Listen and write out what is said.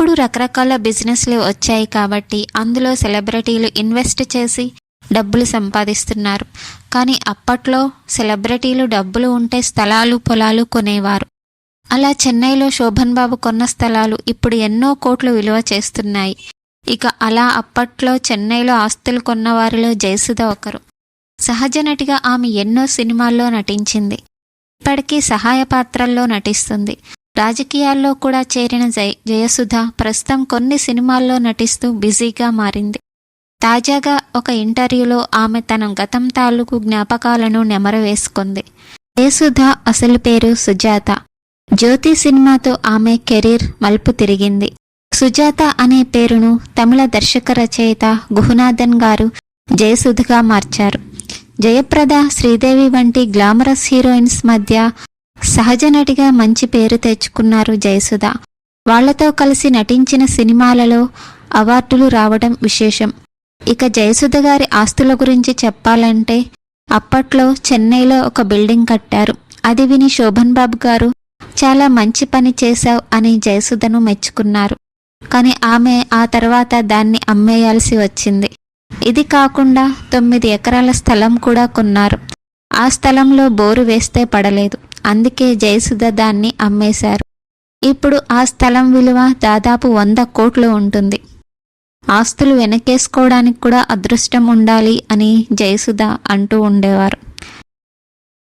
ఇప్పుడు రకరకాల బిజినెస్లు వచ్చాయి కాబట్టి అందులో సెలబ్రిటీలు ఇన్వెస్ట్ చేసి డబ్బులు సంపాదిస్తున్నారు. కానీ అప్పట్లో సెలబ్రిటీలు డబ్బులు ఉంటే స్థలాలు పొలాలు కొనేవారు. అలా చెన్నైలో శోభన్ బాబు కొన్న స్థలాలు ఇప్పుడు ఎన్నో కోట్లు విలువ చేస్తున్నాయి. ఇక అలా అప్పట్లో చెన్నైలో ఆస్తులు కొన్నవారిలో జయసుధ ఒకరు. సహజ నటిగా ఆమె ఎన్నో సినిమాల్లో నటించింది. ఇప్పటికీ సహాయ పాత్రల్లో నటిస్తుంది. రాజకీయాల్లో కూడా చేరిన జయ జయసుధ ప్రస్తుతం కొన్ని సినిమాల్లో నటిస్తూ బిజీగా మారింది. తాజాగా ఒక ఇంటర్వ్యూలో ఆమె తన గతం తాలూకు జ్ఞాపకాలను నెమరవేసుకుంది. జయసుధ అసలు పేరు సుజాత. జ్యోతి సినిమాతో ఆమె కెరీర్ మలుపు తిరిగింది. సుజాత అనే పేరును తమిళ దర్శక రచయిత గుహనాథన్ గారు జయసుధగా మార్చారు. జయప్రద శ్రీదేవి వంటి గ్లామరస్ హీరోయిన్స్ మధ్య సహజ నటిగా మంచి పేరు తెచ్చుకున్నారు జయసుధ. వాళ్ళతో కలిసి నటించిన సినిమాలలో అవార్డులు రావడం విశేషం. ఇక జయసుధ గారి ఆస్తుల గురించి చెప్పాలంటే అప్పట్లో చెన్నైలో ఒక బిల్డింగ్ కట్టారు. అది విని శోభన్ బాబు గారు చాలా మంచి పని చేశావు అని జయసుధను మెచ్చుకున్నారు. కానీ ఆమె ఆ తర్వాత దాన్ని అమ్మేయాల్సి వచ్చింది. ఇది కాకుండా తొమ్మిది ఎకరాల స్థలం కూడా కొన్నారు. ఆ స్థలంలో బోరు వేస్తే పడలేదు. అందుకే జయసుధ దాన్ని అమ్మేశారు. ఇప్పుడు ఆ స్థలం విలువ దాదాపు వంద కోట్లు ఉంటుంది. ఆస్తులు వెనకేసుకోవడానికి కూడా అదృష్టం ఉండాలి అని జయసుధ అంటూ ఉండేవారు.